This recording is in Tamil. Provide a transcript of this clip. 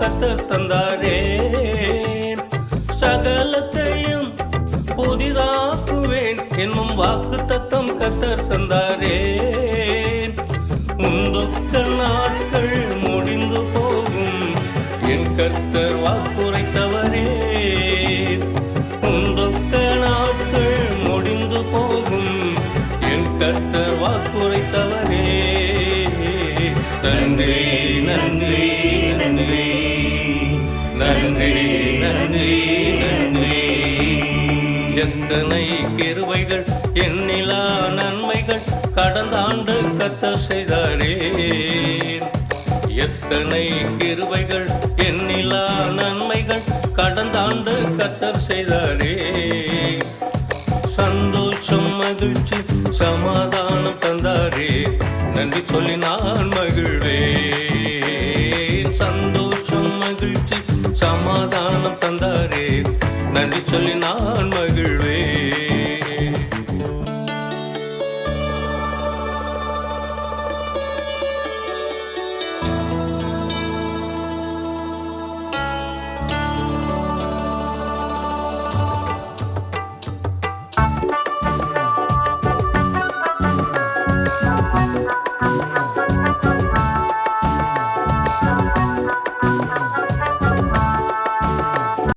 கத்தர் தந்தாரே சகலத்தையும் புதிதாக்குவேன் என்னும் வாக்கு தத்தம் கத்தர் தந்தாரே முந்தொக்க நாட்கள் முடிந்து போகும் என் கர்த்தர் வாக்குரைத்தவரே. முந்தொக்க நாட்கள் முடிந்து போகும் என் கர்த்தர் வாக்குரைத்தவர். எத்தனை கிருவைகள் எண்ணிலா நன்மைகள் கடந்த ஆண்டு கத்த செய்தாரே. எத்தனை கிருவைகள் எண்ணிலா நன்மைகள் கடந்த ஆண்டு கத்தர் செய்தாரே. சந்தோஷம் மகிழ்ச்சி சமாதானம் தந்தாரே. நன்றி சொல்லி நான் மகிழ்வேன். சந்தோஷம் மகிழ்ச்சி சமாதானம் தந்தாரே. நன்றி சொல்லி நான் மகிழ்வேன்.